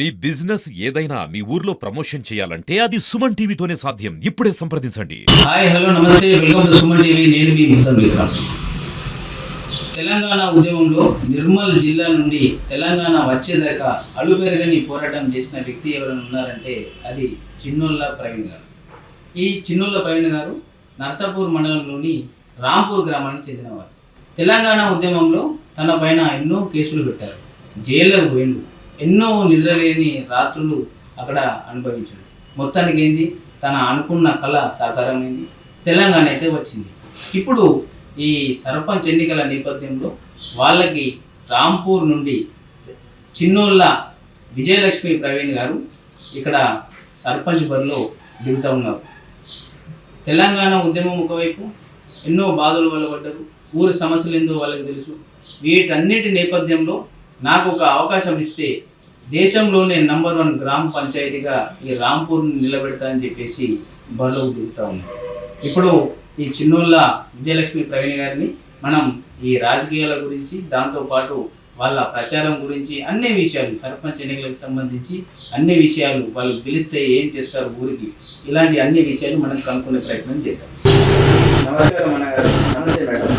మీ business ఏదైనా మీ ఊర్లో promotion చేయాలంటే అది సుమన్ టీవీతోనే సాధ్యం. ఇప్పుడే సంప్రదించండి. హాయ్ హలో నమస్తే. Welcome to Suman TV. నేను మీ ముద్దం విక్రమ్ తెలంగాణ ఉద్యమంలో నిర్మల్ జిల్లా నుండి తెలంగాణ వచ్చేదాకా అలుపెరగని పోరాటం చేసిన వ్యక్తి ఎవరైనా ఉన్నారంటే అది చిన్నోళ్ళ ప్రవీణ్ గారు. ఈ చిన్నోళ్ళ ప్రవీణ్ గారు నర్సాపూర్ మండలంలోని రాంపూర్ గ్రామానికి చెందినవారు. తెలంగాణ ఉద్యమంలో తన పైన ఎన్నో కేసులు పెట్టారు. జైల్లోకి పోయిండు. ఎన్నో నిద్రలేని రాత్రులు అక్కడ అనుభవించాడు. మొత్తానికి ఏంది తన అనుకున్న కళ సాకారమైంది. తెలంగాణ అయితే వచ్చింది. ఇప్పుడు ఈ సర్పంచ్ ఎన్నికల నేపథ్యంలో వాళ్ళకి రాంపూర్ నుండి చిన్నోళ్ళ విజయలక్ష్మి ప్రవీణ్ గారు ఇక్కడ సర్పంచ్ బరిలో దిగుతూ ఉన్నారు. తెలంగాణ ఉద్యమం ఒకవైపు ఎన్నో బాధలు వల్ల పడ్డారు ఊరి సమస్యలు ఏందో వాళ్ళకి తెలుసు. వీటన్నిటి నేపథ్యంలో నాకు ఒక అవకాశం ఇస్తే దేశంలోనే నంబర్ వన్ గ్రామ పంచాయతీగా ఈ రాంపూర్ని నిలబెడతా అని చెప్పేసి బరిలోకి దిగుతా ఉన్నారు ఇప్పుడు ఈ చిన్నోళ్ళ విజయలక్ష్మి ప్రవీణ్ గారిని మనం ఈ రాజకీయాల గురించి దాంతోపాటు వాళ్ళ ప్రచారం గురించి అన్ని విషయాలు సర్పంచ్ ఎన్నికలకు సంబంధించి అన్ని విషయాలు వాళ్ళు గెలిస్తే ఏం చేస్తారు ఊరికి ఇలాంటి అన్ని విషయాలు మనం కనుక్కునే ప్రయత్నం చేద్దాం. నమస్కారం మన నమస్తే మేడం.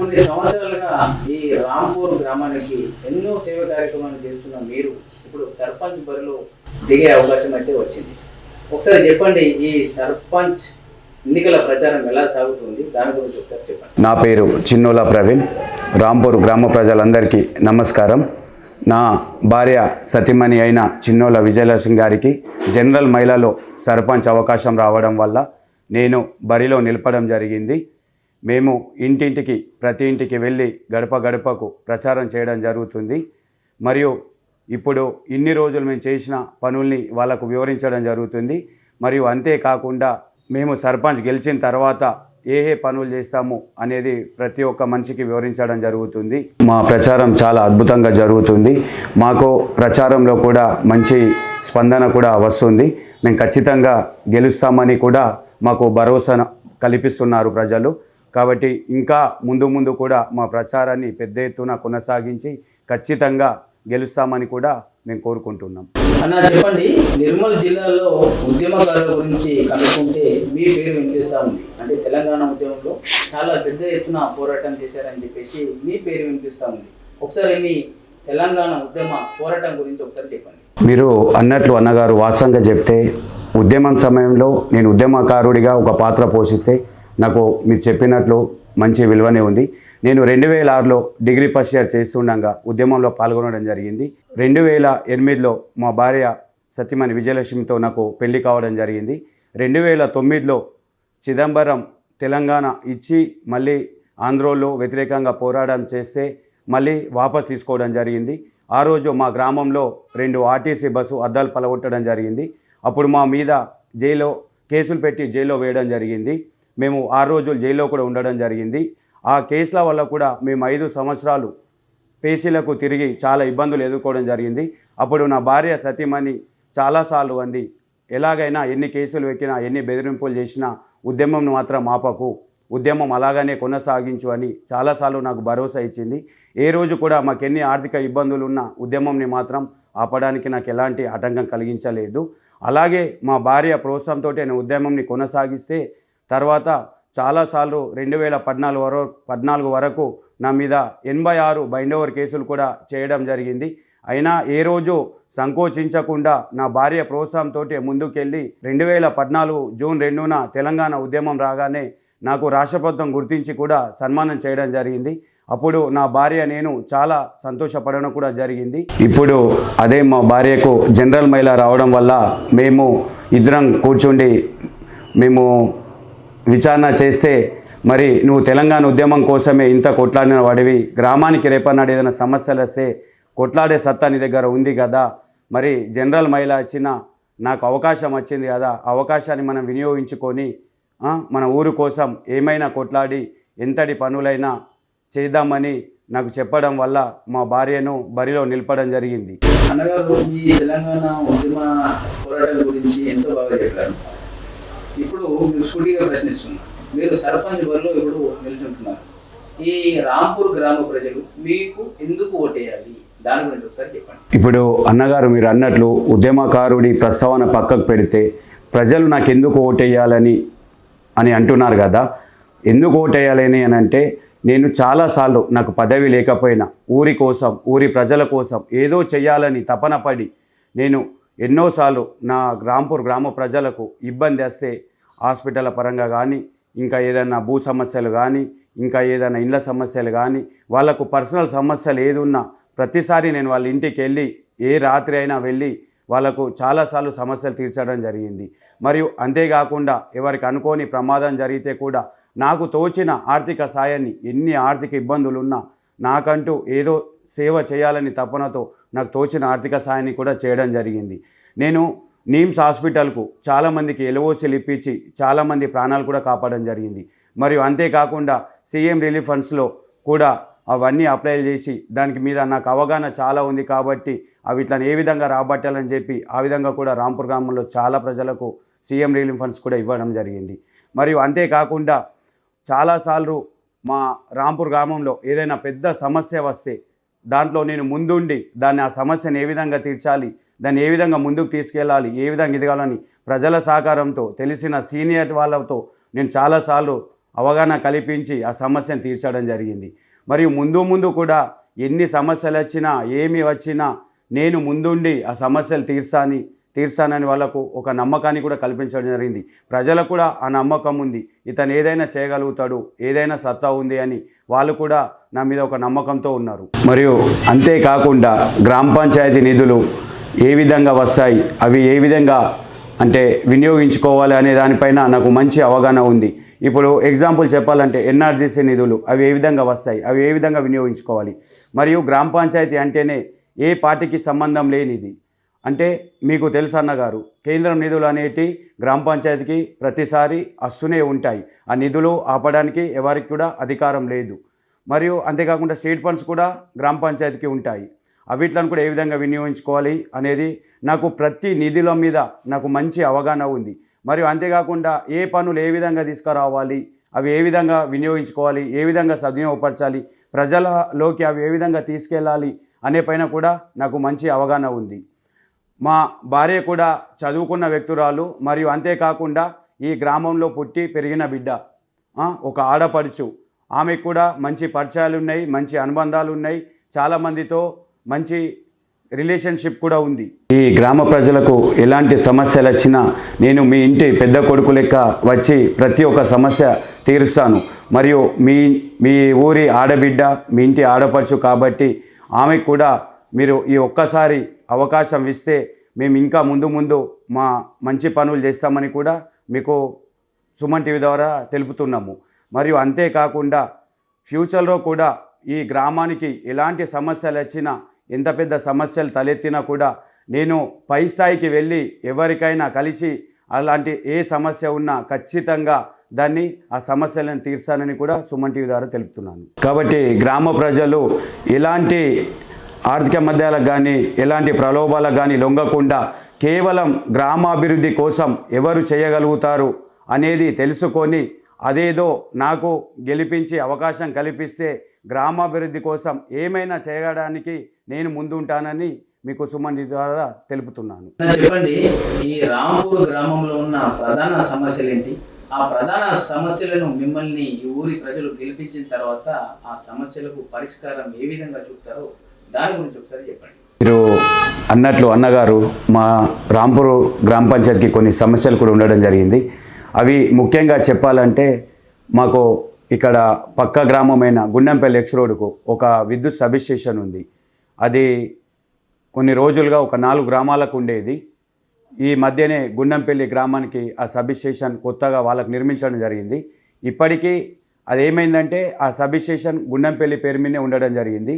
కొన్ని సంవత్సరాలుగా ఈ రాంపూర్ గ్రామానికి ఎన్నో సేవ కార్యక్రమాలు చేస్తున్న మీరు ఇప్పుడు సర్పంచ్ బరిలో దిగే అవకాశం అయితే వచ్చింది. ఒకసారి చెప్పండి ఈ సర్పంచ్ ఎన్నికల ప్రచారం ఎలా సాగుతుంది? దాని గురించి ఒకసారి చెప్పండి. నా పేరు చిన్నోల ప్రవీణ్. రాంపూర్ గ్రామ ప్రజలందరికీ నమస్కారం. నా భార్య సతీమణి అయిన చిన్నోల విజయలక్ష్మి గారికి జనరల్ మహిళలో సర్పంచ్ అవకాశం రావడం వల్ల నేను బరిలో నిలపడం జరిగింది. మేము ఇంటింటికి ప్రతి ఇంటికి వెళ్ళి గడప గడపకు ప్రచారం చేయడం జరుగుతుంది. మరియు ఇప్పుడు ఇన్ని రోజులు మేము చేసిన పనుల్ని వాళ్ళకు వివరించడం జరుగుతుంది. మరియు అంతేకాకుండా మేము సర్పంచ్ గెలిచిన తర్వాత ఏ ఏ పనులు చేస్తాము అనేది ప్రతి ఒక్క మనిషికి వివరించడం జరుగుతుంది. మా ప్రచారం చాలా అద్భుతంగా జరుగుతుంది. మాకు ప్రచారంలో కూడా మంచి స్పందన కూడా వస్తుంది. మేము ఖచ్చితంగా గెలుస్తామని కూడా మాకు భరోసా కల్పిస్తున్నారు ప్రజలు. కాబట్టి ఇంకా ముందు ముందు కూడా మా ప్రచారాన్ని పెద్ద ఎత్తున కొనసాగించి ఖచ్చితంగా గెలుస్తామని కూడా మేము కోరుకుంటున్నాం. అన్న చెప్పండి. నిర్మల్ జిల్లాలో ఉద్యమకారుల గురించి కనుక్కుంటే మీ పేరు వినిపిస్తూ ఉంది. అంటే తెలంగాణ ఉద్యమంలో చాలా పెద్ద ఎత్తున పోరాటం చేశారని చెప్పేసి మీ పేరు వినిపిస్తూ ఉంది. ఒకసారి మీ తెలంగాణ ఉద్యమ పోరాటం గురించి ఒకసారి చెప్పండి. మీరు అన్నట్లు అన్నగారు వాస్తవంగా చెప్తే ఉద్యమం సమయంలో నేను ఉద్యమకారుడిగా ఒక పాత్ర పోషిస్తే నాకు మీరు చెప్పినట్లు మంచి విలువనే ఉంది. నేను రెండు వేల ఆరులో డిగ్రీ ఫస్ట్ ఇయర్ చేస్తుండగా ఉద్యమంలో పాల్గొనడం జరిగింది. రెండు వేల ఎనిమిదిలో మా భార్య సత్యమణి విజయలక్ష్మితో నాకు పెళ్ళి కావడం జరిగింది. రెండు వేల తొమ్మిదిలో చిదంబరం తెలంగాణ ఇచ్చి మళ్ళీ ఆంధ్రోలో వ్యతిరేకంగా పోరాటం చేస్తే మళ్ళీ వాపస్ తీసుకోవడం జరిగింది. ఆ రోజు మా గ్రామంలో రెండు ఆర్టీసీ బస్సు అద్దాలు పలగొట్టడం జరిగింది. అప్పుడు మా మీద జైల్లో కేసులు పెట్టి జైల్లో వేయడం జరిగింది. మేము ఆరు రోజులు జైల్లో కూడా ఉండడం జరిగింది. ఆ కేసుల వల్ల కూడా మేము ఐదు సంవత్సరాలు పేసీలకు తిరిగి చాలా ఇబ్బందులు ఎదుర్కోవడం జరిగింది. అప్పుడు నా భార్య సతీమణి చాలాసార్లు అంది ఎలాగైనా ఎన్ని కేసులు ఎక్కినా ఎన్ని బెదిరింపులు చేసినా ఉద్యమం మాత్రం ఆపకు. ఉద్యమం అలాగనే కొనసాగించు అని చాలాసార్లు నాకు భరోసా ఇచ్చింది. ఏ రోజు కూడా మాకు ఎన్ని ఆర్థిక ఇబ్బందులు ఉన్నా ఉద్యమంని మాత్రం ఆపడానికి నాకు ఎలాంటి ఆటంకం కలిగించలేదు. అలాగే మా భార్య ప్రోత్సాహంతో నేను ఉద్యమంని కొనసాగిస్తే తర్వాత చాలాసార్లు రెండు వేల పద్నాలుగు వరకు పద్నాలుగు వరకు నా మీద ఎనభై ఆరు బైండోవర్ కేసులు కూడా చేయడం జరిగింది. అయినా ఏ రోజు సంకోచించకుండా నా భార్య ప్రోత్సాహంతో ముందుకెళ్ళి రెండు వేల పద్నాలుగు జూన్ రెండున తెలంగాణ ఉద్యమం రాగానే నాకు రాష్ట్రపత్వం గుర్తించి కూడా సన్మానం చేయడం జరిగింది. అప్పుడు నా భార్య నేను చాలా సంతోషపడడం కూడా జరిగింది. ఇప్పుడు అదే మా భార్యకు జనరల్ మహిళ రావడం వల్ల మేము ఇద్దరం కూర్చుండి మేము విచారణ చేస్తే మరి నువ్వు తెలంగాణ ఉద్యమం కోసమే ఇంత కొట్లాడిన వాడివి. గ్రామానికి రేపన్నాడు ఏదైనా సమస్యలు వస్తే కొట్లాడే సత్తా నీ దగ్గర ఉంది కదా. మరి జనరల్ మహిళ వచ్చిన నాకు అవకాశం వచ్చింది కదా. అవకాశాన్ని మనం వినియోగించుకొని మన ఊరు కోసం ఏమైనా కొట్లాడి ఎంతటి పనులైనా చేద్దామని నాకు చెప్పడం వల్ల మా భార్యను బరిలో నిలపడం జరిగింది. తెలంగాణ ఉద్యమ పోరాటం గురించి ఎంతో బాగా చెప్పారు. ఇప్పుడు మీకు సూటిగా ప్రశ్నిస్తున్నా మీరు సర్పంచ్ బరిలో ఇప్పుడు నిల్చుంటున్నారు. ఈ రాంపూర్ గ్రామ ప్రజలు మీకు ఎందుకు ఓటేయాలి? దాని గురించి ఒకసారి చెప్పండి. ఇప్పుడు అన్నగారు మీరు అన్నట్లు ఉద్యమకారుడి ప్రస్తావన పక్కకు పెడితే ప్రజలు నాకు ఎందుకు ఓటేయాలని అని అంటున్నారు కదా. ఎందుకు ఓటేయాలని అని అంటే నేను చాలాసార్లు నాకు పదవి లేకపోయినా ఊరి కోసం ఊరి ప్రజల కోసం ఏదో చేయాలని తపన పడి నేను ఎన్నోసార్లు నా రాంపూర్ గ్రామ ప్రజలకు ఇబ్బంది వస్తే హాస్పిటల్ పరంగా కానీ ఇంకా ఏదైనా భూ సమస్యలు కానీ ఇంకా ఏదైనా ఇండ్ల సమస్యలు కానీ వాళ్ళకు పర్సనల్ సమస్యలు ఏది ఉన్నా ప్రతిసారి నేను వాళ్ళ ఇంటికి వెళ్ళి ఏ రాత్రి అయినా వెళ్ళి వాళ్ళకు చాలాసార్లు సమస్యలు తీర్చడం జరిగింది. మరియు అంతేకాకుండా ఎవరికి అనుకోని ప్రమాదం జరిగితే కూడా నాకు తోచిన ఆర్థిక సాయాన్ని ఎన్ని ఆర్థిక ఇబ్బందులు ఉన్నా నాకంటూ ఏదో సేవ చేయాలని తపనతో నాకు తోచిన ఆర్థిక సాయాన్ని కూడా చేయడం జరిగింది. నేను నీమ్స్ హాస్పిటల్కు చాలామందికి ఎలవోసీలు ఇప్పించి చాలామంది ప్రాణాలు కూడా కాపాడడం జరిగింది. మరియు అంతేకాకుండా సీఎం రిలీఫ్ ఫండ్స్లో కూడా అవన్నీ అప్లై చేసి దానికి మీద నాకు అవగాహన చాలా ఉంది కాబట్టి అవి ఇట్లా ఏ విధంగా రాబట్టాలని చెప్పి ఆ విధంగా కూడా రాంపూర్ గ్రామంలో చాలా ప్రజలకు సీఎం రిలీఫ్ ఫండ్స్ కూడా ఇవ్వడం జరిగింది. మరియు అంతేకాకుండా చాలాసార్లు మా రాంపూర్ గ్రామంలో ఏదైనా పెద్ద సమస్య వస్తే దాంట్లో నేను ముందుండి దాన్ని ఆ సమస్యను ఏ విధంగా తీర్చాలి దాన్ని ఏ విధంగా ముందుకు తీసుకెళ్ళాలి ఏ విధంగా ఎదగాలని ప్రజల సహకారంతో తెలిసిన సీనియర్ వాళ్ళతో నేను చాలాసార్లు అవగాహన కల్పించి ఆ సమస్యను తీర్చడం జరిగింది. మరియు ముందు ముందు కూడా ఎన్ని సమస్యలు వచ్చినా ఏమి వచ్చినా నేను ముందుండి ఆ సమస్యలు తీర్చాని తీర్చానని వాళ్ళకు ఒక నమ్మకాన్ని కూడా కల్పించడం జరిగింది. ప్రజలకు కూడా ఆ నమ్మకం ఉంది. ఇతను ఏదైనా చేయగలుగుతాడు ఏదైనా సత్తా ఉంది అని వాళ్ళు కూడా నా మీద ఒక నమ్మకంతో ఉన్నారు. మరియు అంతేకాకుండా గ్రామ పంచాయతీ నిధులు ఏ విధంగా వస్తాయి అవి ఏ విధంగా అంటే వినియోగించుకోవాలి అనే దానిపైన నాకు మంచి అవగాహన ఉంది. ఇప్పుడు ఎగ్జాంపుల్ చెప్పాలంటే ఎన్ఆర్జీసీ నిధులు అవి ఏ విధంగా వస్తాయి అవి ఏ విధంగా వినియోగించుకోవాలి. మరియు గ్రామ పంచాయతీ అంటేనే ఏ పార్టీకి సంబంధం లేనిది. అంటే మీకు తెలుసు అన్నగారు కేంద్రం నిధులు అనేటి గ్రామ పంచాయతీకి ప్రతిసారి వస్తూనే ఉంటాయి. ఆ నిధులు ఆపడానికి ఎవరికి కూడా అధికారం లేదు. మరియు అంతేకాకుండా స్టేట్ ఫండ్స్ కూడా గ్రామ పంచాయతీకి ఉంటాయి. అవిట్లను కూడా ఏ విధంగా వినియోగించుకోవాలి అనేది నాకు ప్రతి నిధుల మీద నాకు మంచి అవగాహన ఉంది. మరియు అంతేకాకుండా ఏ పనులు ఏ విధంగా తీసుకురావాలి అవి ఏ విధంగా వినియోగించుకోవాలి ఏ విధంగా సద్వినియోగపరచాలి ప్రజలలోకి అవి ఏ విధంగా తీసుకెళ్ళాలి అనే పైన కూడా నాకు మంచి అవగాహన ఉంది. మా భార్య కూడా చదువుకున్న వ్యక్తురాలు మరియు అంతేకాకుండా ఈ గ్రామంలో పుట్టి పెరిగిన బిడ్డ. ఒక ఆడపడుచు. ఆమెకు కూడా మంచి పరిచయాలు ఉన్నాయి మంచి అనుబంధాలు ఉన్నాయి. చాలామందితో మంచి రిలేషన్షిప్ కూడా ఉంది. ఈ గ్రామ ప్రజలకు ఎలాంటి సమస్యలు వచ్చినా నేను మీ ఇంటి పెద్ద కొడుకు లెక్క వచ్చి ప్రతి ఒక్క సమస్య తీరుస్తాను. మరియు మీ మీ ఊరి ఆడబిడ్డ మీ ఇంటి ఆడపడుచు కాబట్టి ఆమెకు కూడా మీరు ఈ ఒక్కసారి అవకాశం ఇస్తే మేము ఇంకా ముందు ముందు మా మంచి పనులు చేస్తామని కూడా మీకు సుమన్ టీవీ ద్వారా తెలుపుతున్నాము. మరియు అంతేకాకుండా ఫ్యూచర్లో కూడా ఈ గ్రామానికి ఎలాంటి సమస్యలు వచ్చినా ఎంత పెద్ద సమస్యలు తలెత్తినా కూడా నేను పై స్థాయికి వెళ్ళి ఎవరికైనా కలిసి అలాంటి ఏ సమస్య ఉన్నా ఖచ్చితంగా దాన్ని ఆ సమస్యలను తీర్చానని కూడా సుమన్ టీవీ ద్వారా తెలుపుతున్నాను. కాబట్టి గ్రామ ప్రజలు ఎలాంటి ఆర్థిక మధ్యాలకు కానీ ఎలాంటి ప్రలోభాలకు కానీ లొంగకుండా కేవలం గ్రామాభివృద్ధి కోసం ఎవరు చేయగలుగుతారు అనేది తెలుసుకొని అదేదో నాకు గెలిపించి అవకాశం కల్పిస్తే గ్రామాభివృద్ధి కోసం ఏమైనా చేయడానికి నేను ముందుంటానని మీకు సుమన్ ద్వారా తెలుపుతున్నాను. చెప్పండి ఈ రాంపూర్ గ్రామంలో ఉన్న ప్రధాన సమస్యలు ఏంటి ఆ ప్రధాన సమస్యలను మిమ్మల్ని ఈ ఊరి ప్రజలు గెలిపించిన తర్వాత ఆ సమస్యలకు పరిష్కారం ఏ విధంగా చూపుతారో దాని గురించి ఒకసారి చెప్పండి. మీరు అన్నట్లు అన్నగారు మా రాంపూర్ గ్రామ పంచాయతీకి కొన్ని సమస్యలు కూడా ఉండడం జరిగింది. అవి ముఖ్యంగా చెప్పాలంటే మాకు ఇక్కడ పక్క గ్రామమైన గుండెంపల్లి ఎక్స్ రోడ్డుకు ఒక విద్యుత్ సబ్స్టేషన్ ఉంది. అది కొన్ని రోజులుగా ఒక నాలుగు గ్రామాలకు ఉండేది. ఈ మధ్యనే గుండంపల్లి గ్రామానికి ఆ సబ్ స్టేషన్ కొత్తగా వాళ్ళకు నిర్మించడం జరిగింది. ఇప్పటికీ అది ఏమైందంటే ఆ సబ్ స్టేషన్ గుండంపల్లి పేరు మీదే ఉండడం జరిగింది.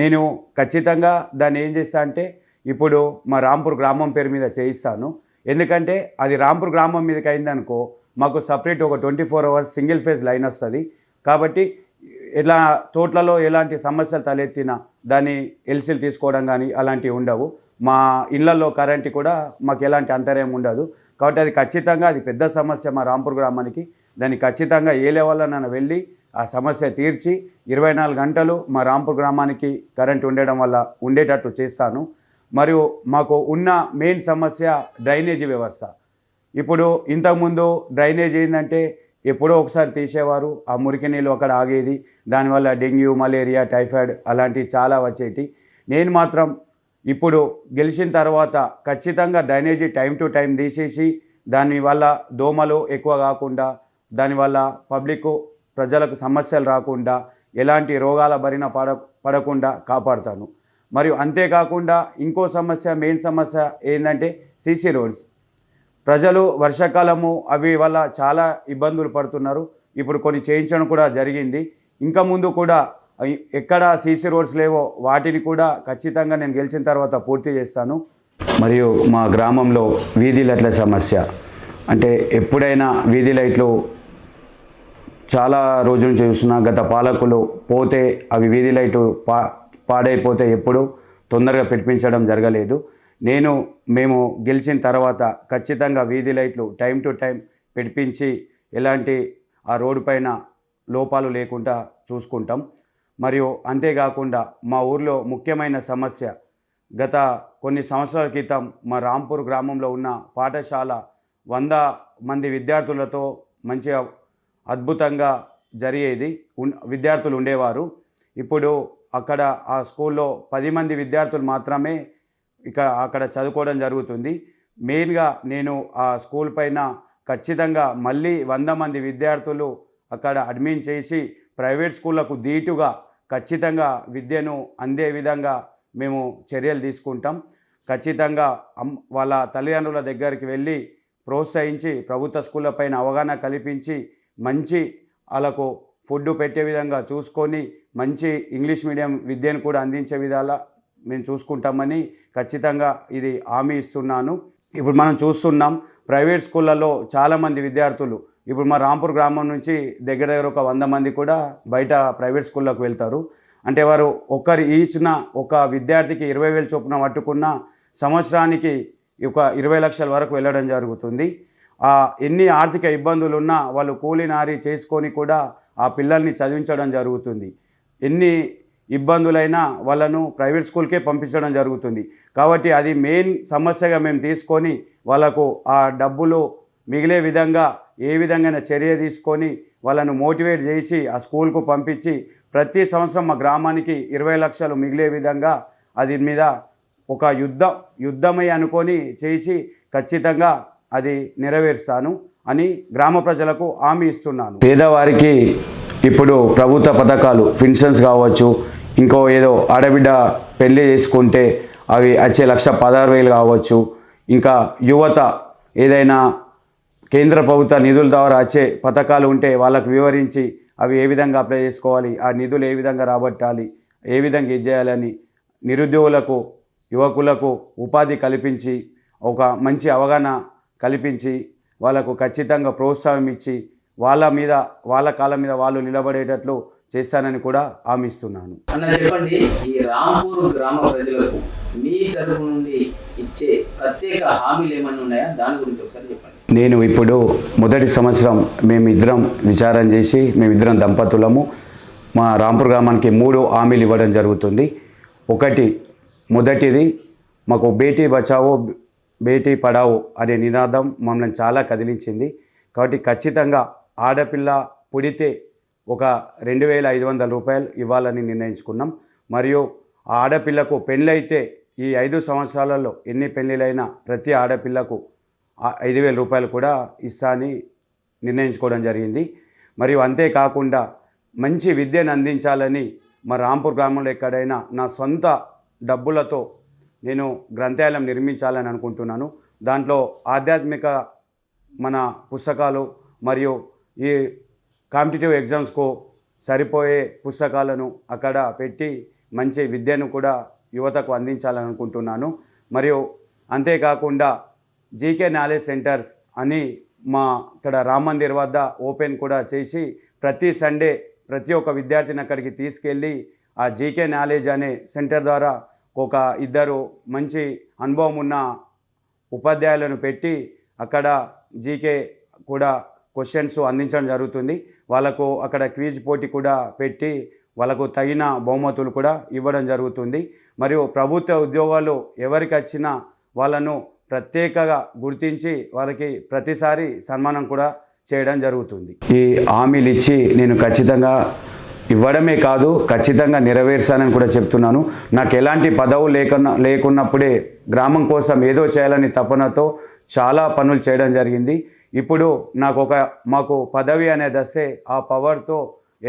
నేను ఖచ్చితంగా దాన్ని ఏం చేస్తా అంటే ఇప్పుడు మా రాంపూర్ గ్రామం పేరు మీద చేయిస్తాను. ఎందుకంటే అది రాంపూర్ గ్రామం మీదకి అయిందనుకో మాకు సపరేట్ ఒక twenty four hours single phase line వస్తుంది. కాబట్టి ఎలా తోట్లలో ఎలాంటి సమస్యలు తలెత్తినా దాన్ని ఎల్సీలు తీసుకోవడం కానీ అలాంటివి ఉండవు. మా ఇళ్ళలో కరెంట్ కూడా మాకు ఎలాంటి అంతరాయం ఉండదు. కాబట్టి అది ఖచ్చితంగా అది పెద్ద సమస్య మా రాంపూర్ గ్రామానికి. దాన్ని ఖచ్చితంగా ఏ లెవెల్లో నన్ను వెళ్ళి ఆ సమస్య తీర్చి ఇరవై నాలుగు గంటలు మా రాంపూర్ గ్రామానికి కరెంట్ ఉండడం వల్ల ఉండేటట్టు చేస్తాను. మరియు మాకు ఉన్న మెయిన్ సమస్య డ్రైనేజీ వ్యవస్థ. ఇప్పుడు ఇంతకుముందు డ్రైనేజ్ ఏంటంటే ఎప్పుడో ఒకసారి తీసేవారు ఆ మురికి నీళ్ళు అక్కడ ఆగేది దానివల్ల డెంగ్యూ మలేరియా టైఫాయిడ్ అలాంటివి చాలా వచ్చేటి. నేను మాత్రం ఇప్పుడు గెలిచిన తర్వాత ఖచ్చితంగా డ్రైనేజీ టైం టు టైం తీసేసి దానివల్ల దోమలు ఎక్కువ కాకుండా దానివల్ల పబ్లిక్ ప్రజలకు సమస్యలు రాకుండా ఎలాంటి రోగాల బారిన పడ పడకుండా కాపాడుతాను. మరియు అంతేకాకుండా ఇంకో సమస్య మెయిన్ సమస్య ఏంటంటే సీసీ రోడ్స్. ప్రజలు వర్షాకాలము అవి వల్ల చాలా ఇబ్బందులు పడుతున్నారు. ఇప్పుడు కొన్ని చేయించడం కూడా జరిగింది. ఇంకా ముందు కూడా ఎక్కడ సీసీ రోడ్స్ లేవో వాటిని కూడా ఖచ్చితంగా నేను గెలిచిన తర్వాత పూర్తి చేస్తాను. మరియు మా గ్రామంలో వీధి లైట్ల సమస్య. అంటే ఎప్పుడైనా వీధి లైట్లు చాలా రోజుల నుంచి చూస్తున్నా. గత పాలకులు పోతే అవి వీధి లైటు పా పాడైపోతే ఎప్పుడు తొందరగా పెట్టించడం జరగలేదు. నేను మేము గెలిచిన తర్వాత ఖచ్చితంగా వీధి లైట్లు టైం టు టైం పెట్టించి ఎలాంటి ఆ రోడ్డు పైన లోపాలు లేకుండా చూసుకుంటాం. మరియు అంతేకాకుండా మా ఊర్లో ముఖ్యమైన సమస్య గత కొన్ని సంవత్సరాల క్రితం మా రాంపూర్ గ్రామంలో ఉన్న పాఠశాల వంద మంది విద్యార్థులతో మంచిగా అద్భుతంగా జరిగేది. ఉన్ విద్యార్థులు ఉండేవారు. ఇప్పుడు అక్కడ ఆ స్కూల్లో పది మంది విద్యార్థులు మాత్రమే ఇక్కడ అక్కడ చదువుకోవడం జరుగుతుంది. మెయిన్గా నేను ఆ స్కూల్ పైన ఖచ్చితంగా మళ్ళీ వంద మంది విద్యార్థులు అక్కడ అడ్మిన్ చేసి ప్రైవేట్ స్కూళ్ళకు దీటుగా ఖచ్చితంగా విద్యను అందే విధంగా మేము చర్యలు తీసుకుంటాం. ఖచ్చితంగా వాళ్ళ తల్లిదండ్రుల దగ్గరికి వెళ్ళి ప్రోత్సహించి ప్రభుత్వ స్కూళ్ళ పైన అవగాహన కల్పించి మంచి వాళ్ళకు ఫుడ్ పెట్టే విధంగా చూసుకొని మంచి ఇంగ్లీష్ మీడియం విద్యను కూడా అందించే విధాలా మేము చూసుకుంటామని ఖచ్చితంగా ఇది హామీ ఇస్తున్నాను. ఇప్పుడు మనం చూస్తున్నాం ప్రైవేట్ స్కూళ్ళలో చాలామంది విద్యార్థులు ఇప్పుడు మా రాంపూర్ గ్రామం నుంచి దగ్గర దగ్గర ఒక వంద మంది కూడా బయట ప్రైవేట్ స్కూళ్ళకు వెళ్తారు. అంటే వారు ఒకరు ఈచ్న ఒక విద్యార్థికి ఇరవై వేలు చొప్పున పట్టుకున్న సంవత్సరానికి ఒక ఇరవై లక్షల వరకు వెళ్ళడం జరుగుతుంది. ఎన్ని ఆర్థిక ఇబ్బందులు ఉన్నా వాళ్ళు కూలి నారి చేసుకొని కూడా ఆ పిల్లల్ని చదివించడం జరుగుతుంది. ఎన్ని ఇబ్బందులైనా వాళ్ళను ప్రైవేట్ స్కూల్కే పంపించడం జరుగుతుంది. కాబట్టి అది మెయిన్ సమస్యగా మేము తీసుకొని వాళ్ళకు ఆ డబ్బులు మిగిలే విధంగా ఏ విధంగా చర్య తీసుకొని వాళ్ళను మోటివేట్ చేసి ఆ స్కూల్కు పంపించి ప్రతి సంవత్సరం మా గ్రామానికి ఇరవై లక్షలు మిగిలే విధంగా అది మీద ఒక యుద్ధం యుద్ధమై అనుకొని చేసి ఖచ్చితంగా అది నెరవేరుస్తాను అని గ్రామ ప్రజలకు హామీ ఇస్తున్నాను. పేదవారికి ఇప్పుడు ప్రభుత్వ పథకాలు పెన్షన్స్ కావచ్చు ఇంకో ఏదో ఆడబిడ్డ పెళ్ళి చేసుకుంటే అవి వచ్చే లక్ష పదహారు వేలు కావచ్చు ఇంకా యువత ఏదైనా కేంద్ర ప్రభుత్వ నిధుల ద్వారా వచ్చే పథకాలు ఉంటే వాళ్ళకు వివరించి అవి ఏ విధంగా అప్లై చేసుకోవాలి ఆ నిధులు ఏ విధంగా రాబట్టాలి ఏ విధంగా ఇది చేయాలని నిరుద్యోగులకు యువకులకు ఉపాధి కల్పించి ఒక మంచి అవగాహన కల్పించి వాళ్ళకు ఖచ్చితంగా ప్రోత్సాహం ఇచ్చి వాళ్ళ మీద వాళ్ళ కాళ్ళ మీద వాళ్ళు నిలబడేటట్లు చేస్తానని కూడా హామీ ఇస్తున్నాను. అన్న చెప్పండి ఈ రాంపూర్ గ్రామ ప్రజలకు మీ తరపు నుండి ఇచ్చే ప్రత్యేక హామీలు ఏమైనా ఉన్నాయా? దాని గురించి ఒకసారి చెప్పండి. నేను ఇప్పుడు మొదటి సంవత్సరం మేమిద్దరం విచారం చేసి మేమిద్దరం దంపతులము. మా రాంపూర్ గ్రామానికి మూడు హామీలు ఇవ్వడం జరుగుతుంది. ఒకటి మొదటిది మాకు బేటీ బచావో బేటీ పడావో అనే నినాదం మమ్మల్ని చాలా కదిలించింది. కాబట్టి ఖచ్చితంగా ఆడపిల్ల పుడితే ఒక రెండు వేల ఐదు వందల రూపాయలు ఇవ్వాలని నిర్ణయించుకున్నాం. మరియు ఆ ఆడపిల్లకు పెళ్ళైతే ఈ ఐదు సంవత్సరాలలో ఎన్ని పెళ్ళిళ్ళైనా ప్రతి ఆడపిల్లకు ఐదు వేల రూపాయలు కూడా ఇస్తా అని నిర్ణయించుకోవడం జరిగింది. మరియు అంతేకాకుండా మంచి విద్యను అందించాలని మా రాంపూర్ గ్రామంలో ఎక్కడైనా నా సొంత డబ్బులతో నేను గ్రంథాలయం నిర్మించాలని అనుకుంటున్నాను. దాంట్లో ఆధ్యాత్మిక మన పుస్తకాలు మరియు ఈ కాంపిటేటివ్ ఎగ్జామ్స్కు సరిపోయే పుస్తకాలను అక్కడ పెట్టి మంచి విద్యను కూడా యువతకు అందించాలని అనుకుంటున్నాను. మరియు అంతేకాకుండా జీకే నాలెడ్జ్ సెంటర్స్ అని మా ఇక్కడ రామ్ మందిర్ వద్ద ఓపెన్ కూడా చేసి ప్రతి సండే ప్రతి ఒక్క విద్యార్థిని అక్కడికి తీసుకెళ్ళి ఆ జీకే నాలెడ్జ్ అనే సెంటర్ ద్వారా ఒక ఇద్దరు మంచి అనుభవం ఉన్న ఉపాధ్యాయులను పెట్టి అక్కడ జీకే కూడా క్వశ్చన్స్ అందించడం జరుగుతుంది. వాళ్ళకు అక్కడ క్విజ్ పోటీ కూడా పెట్టి వాళ్ళకు తగిన బహుమతులు కూడా ఇవ్వడం జరుగుతుంది. మరియు ప్రభుత్వ ఉద్యోగాలు ఎవరికి వచ్చినా వాళ్ళను ప్రత్యేకంగా గుర్తించి వాళ్ళకి ప్రతిసారి సన్మానం కూడా చేయడం జరుగుతుంది. ఈ హామీలు ఇచ్చి నేను ఖచ్చితంగా ఇవ్వడమే కాదు ఖచ్చితంగా నెరవేర్చానని కూడా చెప్తున్నాను. నాకు ఎలాంటి పదవు లేకున్నా లేకున్నప్పుడే గ్రామం కోసం ఏదో చేయాలని తపనతో చాలా పనులు చేయడం జరిగింది. ఇప్పుడు నాకు ఒక మాకు పదవి అనేది వస్తే ఆ పవర్తో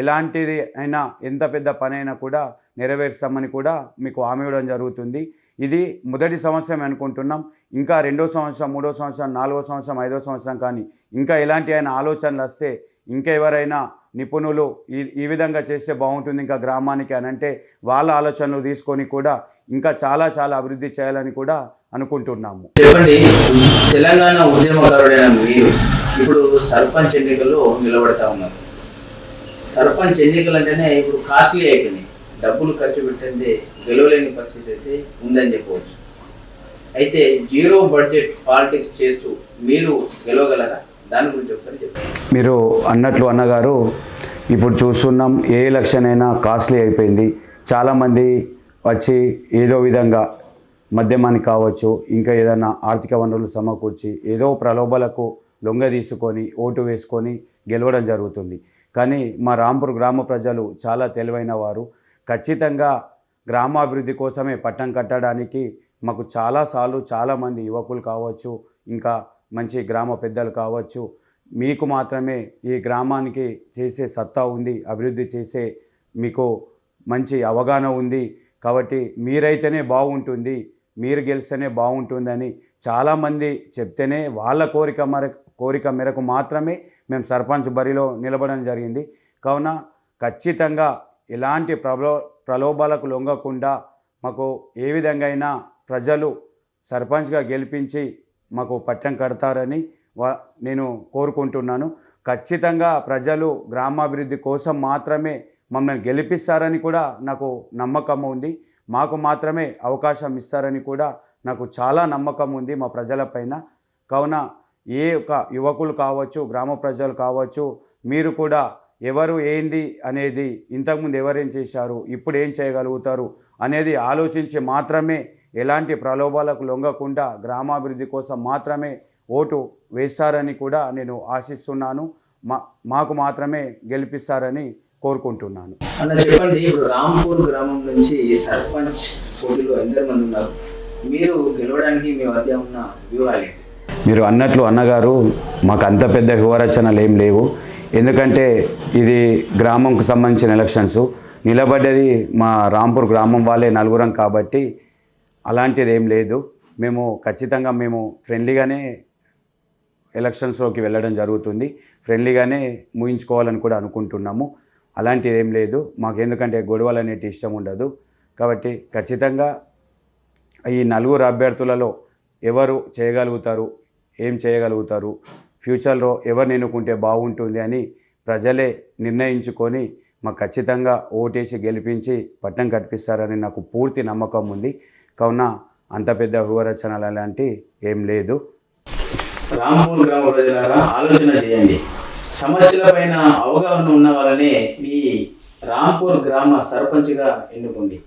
ఎలాంటిది అయినా ఎంత పెద్ద పనైనా కూడా నెరవేర్చామని కూడా మీకు హామీ ఇవ్వడం జరుగుతుంది. ఇది మొదటి సంవత్సరం అనుకుంటున్నాం. ఇంకా రెండో సంవత్సరం మూడో సంవత్సరం నాలుగో సంవత్సరం ఐదో సంవత్సరం కానీ ఇంకా ఎలాంటి అయినా ఆలోచనలు వస్తే ఇంకా ఎవరైనా నిపుణులు ఈ ఈ విధంగా చేస్తే బాగుంటుంది ఇంకా గ్రామానికి అని అంటే వాళ్ళ ఆలోచనలు తీసుకొని కూడా ఇంకా చాలా చాలా అభివృద్ధి చేయాలని కూడా అనుకుంటున్నాము. చెప్పండి తెలంగాణ ఉద్యమకారుడైన మీరు ఇప్పుడు సర్పంచ్ ఎన్నికల్లో నిలబడతా ఉన్నారు. సర్పంచ్ ఎన్నికలు అంటేనే ఇప్పుడు కాస్ట్లీ అయిపోయినాయి. డబ్బులు ఖర్చు పెట్టిందే గెలవలేని పరిస్థితి అయితే ఉందని చెప్పవచ్చు. అయితే జీరో బడ్జెట్ పాలిటిక్స్ చేస్తూ మీరు గెలవగలరా? దాని గురించి ఒకసారి మీరు అన్నట్లు అన్నగారు ఇప్పుడు చూస్తున్నాం ఏ ఎలక్షన్ అయినా కాస్ట్లీ అయిపోయింది. చాలామంది వచ్చి ఏదో విధంగా మద్యమానికి కావచ్చు ఇంకా ఏదైనా ఆర్థిక వనరులు సమకూర్చి ఏదో ప్రలోభాలకు లొంగ తీసుకొని ఓటు వేసుకొని గెలవడం జరుగుతుంది. కానీ మా రాంపూర్ గ్రామ ప్రజలు చాలా తెలివైన వారు. ఖచ్చితంగా గ్రామాభివృద్ధి కోసమే పట్టం కట్టడానికి మాకు చాలాసార్లు చాలామంది యువకులు కావచ్చు ఇంకా మంచి గ్రామ పెద్దలు కావచ్చు మీకు మాత్రమే ఈ గ్రామానికి చేసే సత్తా ఉంది అభివృద్ధి చేసే మీకు మంచి అవగాహన ఉంది. కాబట్టి మీరైతేనే బాగుంటుంది మీరు గెలిస్తేనే బాగుంటుందని చాలామంది చెప్తేనే వాళ్ళ కోరిక మేర కోరిక మేరకు మాత్రమే మేము సర్పంచ్ బరిలో నిలబడడం జరిగింది. కావున ఖచ్చితంగా ఎలాంటి ప్రలో ప్రలోభాలకు లొంగకుండా మాకు ఏ విధంగా అయినా ప్రజలు సర్పంచ్గా గెలిపించి మాకు పట్టం కడతారని వా నేను కోరుకుంటున్నాను. ఖచ్చితంగా ప్రజలు గ్రామాభివృద్ధి కోసం మాత్రమే మమ్మల్ని గెలిపిస్తారని కూడా నాకు నమ్మకం ఉంది. మాకు మాత్రమే అవకాశం ఇస్తారని కూడా నాకు చాలా నమ్మకం ఉంది మా ప్రజలపైన కావున ఏ ఒక యువకులు కావచ్చు గ్రామ ప్రజలు కావచ్చు మీరు కూడా ఎవరు ఏంది అనేది ఇంతకుముందు ఎవరేం చేశారు ఇప్పుడు ఏం చేయగలుగుతారు అనేది ఆలోచించి మాత్రమే ఎలాంటి ప్రలోభాలకు లొంగకుండా గ్రామాభివృద్ధి కోసం మాత్రమే ఓటు వేస్తారని కూడా నేను ఆశిస్తున్నాను. మా మాకు మాత్రమే గెలిపిస్తారని కోరుకుంటున్నాను. అన్న చెప్పండి ఇప్పుడు రాంపూర్ గ్రామం నుంచి సర్పంచ్ పోటీలో ఎందరు మంది ఉన్నారు? మీరు గెలవడానికి మీ వద్ద ఉన్న వ్యూహాలు మీరు అన్నట్లు అన్నగారు మాకు అంత పెద్ద వ్యూహరచనలు ఏం లేవు. ఎందుకంటే ఇది గ్రామంకు సంబంధించిన ఎలక్షన్స్. నిలబడ్డది మా రాంపూర్ గ్రామం వాళ్ళే నలుగురం కాబట్టి అలాంటిది ఏం లేదు. మేము ఖచ్చితంగా మేము ఫ్రెండ్లీగానే ఎలక్షన్స్లోకి వెళ్ళడం జరుగుతుంది. ఫ్రెండ్లీగానే ముగించుకోవాలని కూడా అనుకుంటున్నాము. అలాంటిది ఏం లేదు. మాకు ఎందుకంటే గొడవలు అనేటి ఇష్టం ఉండదు. కాబట్టి ఖచ్చితంగా ఈ నలుగురు అభ్యర్థులలో ఎవరు చేయగలుగుతారు ఏం చేయగలుగుతారు ఫ్యూచర్లో ఎవరు ఎన్నుకుంటే బాగుంటుంది అని ప్రజలే నిర్ణయించుకొని మాకు ఖచ్చితంగా ఓటేసి గెలిపించి పట్టం కట్టిస్తారని నాకు పూర్తి నమ్మకం ఉంది. కావున అంత పెద్ద వ్యూహరచనలు అలాంటి ఏం లేదు. రాంపూర్ గ్రామ ప్రజలారా ఆలోచన చేయండి. సమస్యలపైన అవగాహన ఉన్న వాళ్ళనే మీ రాంపూర్ గ్రామ సర్పంచ్గా ఎన్నుకోండి.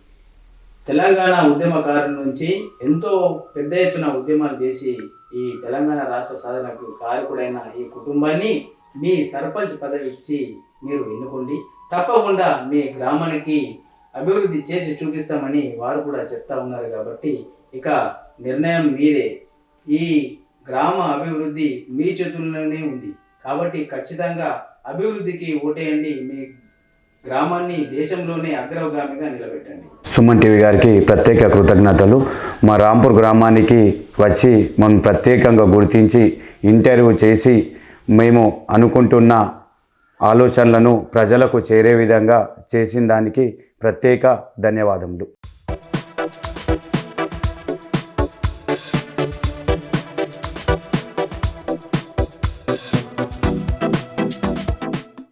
తెలంగాణ ఉద్యమకారుల నుంచి ఎంతో పెద్ద ఎత్తున ఉద్యమాలు చేసి ఈ తెలంగాణ రాష్ట్ర సాధనకు కారకుడైన ఈ కుటుంబాన్ని మీ సర్పంచ్ పదవి ఇచ్చి మీరు ఎన్నుకోండి. తప్పకుండా మీ గ్రామానికి అభివృద్ధి చేసి చూపిస్తామని వారు కూడా చెప్తా ఉన్నారు కాబట్టి ఇక నిర్ణయం మీదే. ఈ గ్రామ అభివృద్ధి మీ చేతుల్లోనే ఉంది. కాబట్టి ఖచ్చితంగా అభివృద్ధికి ఓటేయండి. మీ గ్రామాన్ని దేశంలోనే అగ్రగామిగా నిలబెట్టండి. సుమన్ టీవీ గారికి ప్రత్యేక కృతజ్ఞతలు. మా రాంపూర్ గ్రామానికి వచ్చి మనం ప్రత్యేకంగా గుర్తించి ఇంటర్వ్యూ చేసి మేము అనుకుంటున్న ఆలోచనలను ప్రజలకు చేరే విధంగా చేసిన దానికి ప్రత్యేక ధన్యవాదములు.